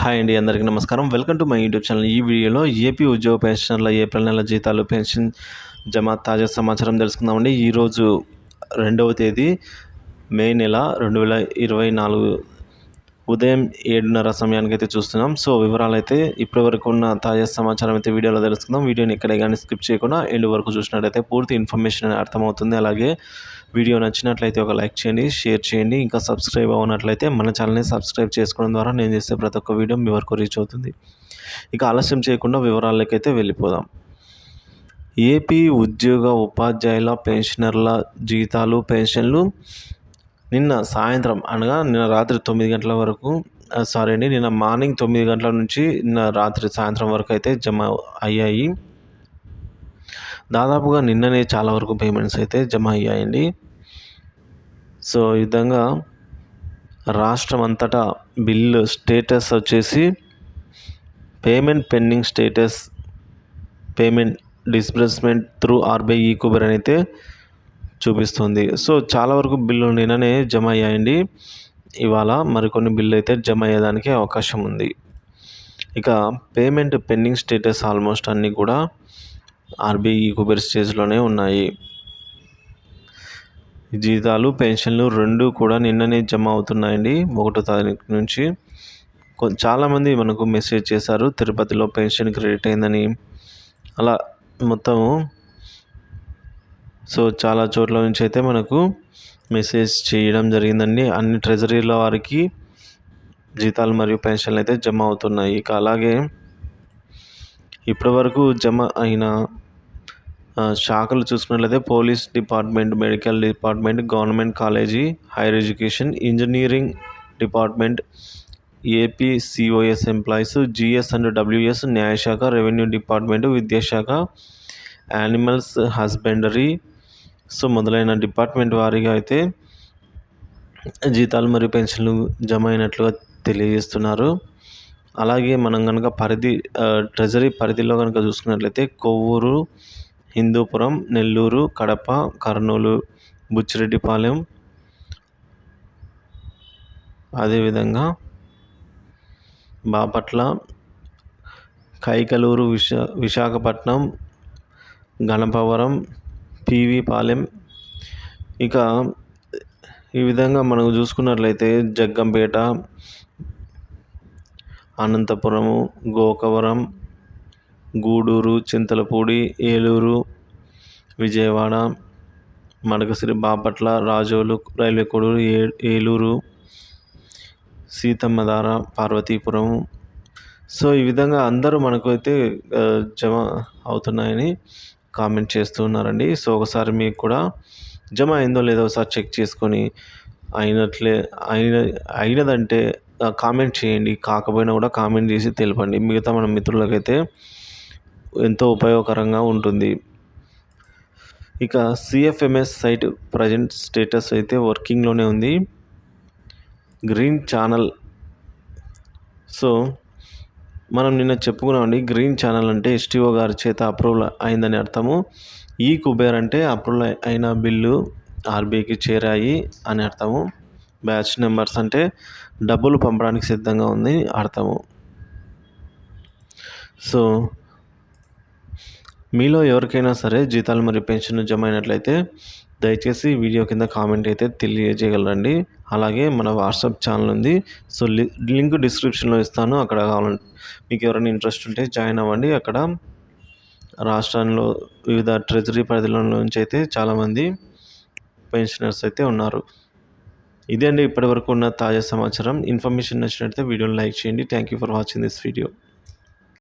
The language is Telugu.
హాయ్ అండి అందరికీ నమస్కారం. Welcome to my YouTube channel. ఈ వీడియోలో ఏపీ ఉద్యోగ పెన్షనర్ల ఏప్రిల్ నెల జీతాలు పెన్షన్ జమ తాజా సమాచారం తెలుసుకుందామండి. ఈరోజు రెండవ తేదీ మే నెల రెండు వేల ఇరవై నాలుగు ఉదయం ఏడున్నర సమయానికి అయితే చూస్తున్నాం. సో వివరాలు అయితే ఇప్పటి వరకు ఉన్న తాజా సమాచారం అయితే వీడియోలో తెలుసుకుందాం. వీడియోని ఎక్కడే కానీ స్కిప్ చేయకుండా ఎండ్ వరకు చూసినట్లయితే పూర్తి ఇన్ఫర్మేషన్ అర్థమవుతుంది. అలాగే వీడియో నచ్చినట్లయితే ఒక లైక్ చేయండి షేర్ చేయండి. ఇంకా సబ్స్క్రైబ్ అవునట్లయితే మన ఛానల్ని సబ్స్క్రైబ్ చేసుకోవడం ద్వారా నేను చేసే ప్రతి ఒక్క వీడియో మీ వరకు రీచ్ అవుతుంది. ఇక ఆలస్యం చేయకుండా వివరాలకైతే వెళ్ళిపోదాం. ఏపీ ఉద్యోగ ఉపాధ్యాయుల పెన్షనర్ల జీతాలు పెన్షన్లు నిన్న సాయంత్రం అనగా నిన్న రాత్రి తొమ్మిది గంటల వరకు సారీ అండి నిన్న మార్నింగ్ తొమ్మిది గంటల నుంచి నిన్న రాత్రి సాయంత్రం వరకు అయితే జమ అయ్యాయి. దాదాపుగా నిన్ననే చాలా వరకు పేమెంట్స్ అయితే జమ అయ్యాయండి. సో ఈ విధంగా రాష్ట్రం అంతటా బిల్లు స్టేటస్ వచ్చేసి payment pending status payment disbursement through RBI e Kuber అని అయితే చూపిస్తుంది. సో చాలా వరకు బిల్లు నిన్ననే జమ అయ్యాయండి. ఇవాళ మరికొన్ని బిల్లు అయితే జమ అయ్యేదానికి అవకాశం ఉంది. ఇక పేమెంట్ పెండింగ్ స్టేటస్ ఆల్మోస్ట్ అన్నీ కూడా ఆర్బీఐ కుబెర్ స్టేజ్లోనే ఉన్నాయి. జీతాలు పెన్షన్లు రెండు కూడా నిన్ననే జమ అవుతున్నాయండి. ఒకటో తారీఖు నుంచి. చాలామంది మనకు మెసేజ్ చేశారు తిరుపతిలో పెన్షన్ క్రెడిట్ అయిందని. అలా మొత్తము సో చాలా చోట్ల నుంచి అయితే మనకు మెసేజ్ చేయడం జరిగిందండి. అన్ని ట్రెజరీల వారికి జీతాలు మరియు పెన్షన్లు అయితే జమ అవుతున్నాయి. ఇక అలాగే ఇప్పటివరకు జమ అయిన శాఖలు చూసుకున్నట్లయితే police department medical department government college higher education engineering department AP COS employees GS and WS న్యాయశాఖ రెవెన్యూ డిపార్ట్మెంట్ విద్యాశాఖ యానిమల్స్ హస్బెండరీ సో మొదలైన డిపార్ట్మెంట్ వారీగా అయితే జీతాలు మరియు పెన్షన్లు జమ అయినట్లుగా తెలియజేస్తున్నారు. అలాగే మనం కనుక పరిధి ట్రెజరీ పరిధిలో కనుక చూసుకున్నట్లయితే కొవ్వూరు హిందూపురం నెల్లూరు కడప కర్నూలు బుచ్చిరెడ్డిపాలెం అదేవిధంగా బాపట్ల కైకలూరు విశా విశాఖపట్నం గణపవరం పివి పాలెం. ఇక ఈ విధంగా మనం చూసుకున్నట్లయితే జగ్గంపేట అనంతపురము గోకవరం గూడూరు చింతలపూడి ఏలూరు విజయవాడ మడకసిరి బాపట్ల రాజోలు రైల్వే కొడూరు ఏ ఏలూరు సీతమ్మధార పార్వతీపురం. సో ఈ విధంగా అందరూ మనకు అయితే జమ అవుతున్నాయని కామెంట్ చేస్తూ ఉన్నారండి. సో ఒకసారి మీకు కూడా జమ అయిందో లేదో ఒకసారి చెక్ చేసుకొని అయినట్లే అయిన అయినదంటే కామెంట్ చేయండి. కాకపోయినా కూడా కామెంట్ చేసి తెలపండి. మిగతా మన మిత్రులకైతే ఎంతో ఉపయోగకరంగా ఉంటుంది. ఇక సిఎఫ్ఎంఎస్ సైట్ ప్రజెంట్ స్టేటస్ అయితే వర్కింగ్లోనే ఉంది. Green channel. సో మనం నిన్న చెప్పుకున్నామండి గ్రీన్ ఛానల్ అంటే ఎస్టీఓ గారి చేత అప్రూవల్ అయిందని అర్థము. ఈ కుబేర్ అంటే అప్రూవల్ అయిన బిల్లు ఆర్బీఐకి చేరాయి అని అర్థము. బ్యాచ్ నెంబర్స్ అంటే డబ్బులు పంపడానికి సిద్ధంగా ఉంది అర్థము. సో మీలో ఎవరికైనా సరే జీతాలు మరియు పెన్షన్ జమ అయినట్లయితే దయచేసి వీడియో కింద కామెంట్ అయితే తెలియజేయగలరండి. అలాగే మన వాట్సాప్ ఛానల్ ఉంది. సో లింక్ డిస్క్రిప్షన్లో ఇస్తాను. అక్కడ కావాలంటే మీకు ఎవరైనా ఇంట్రెస్ట్ ఉంటే జాయిన్ అవ్వండి. అక్కడ రాష్ట్రంలో వివిధ ట్రెజరీ పరిధిలో నుంచి అయితే చాలామంది పెన్షనర్స్ అయితే ఉన్నారు. ఇదే అండి ఇప్పటివరకు ఉన్న తాజా సమాచారం. ఇన్ఫర్మేషన్ నచ్చినట్లయితే వీడియోని లైక్ చేయండి. Thank you for watching this video.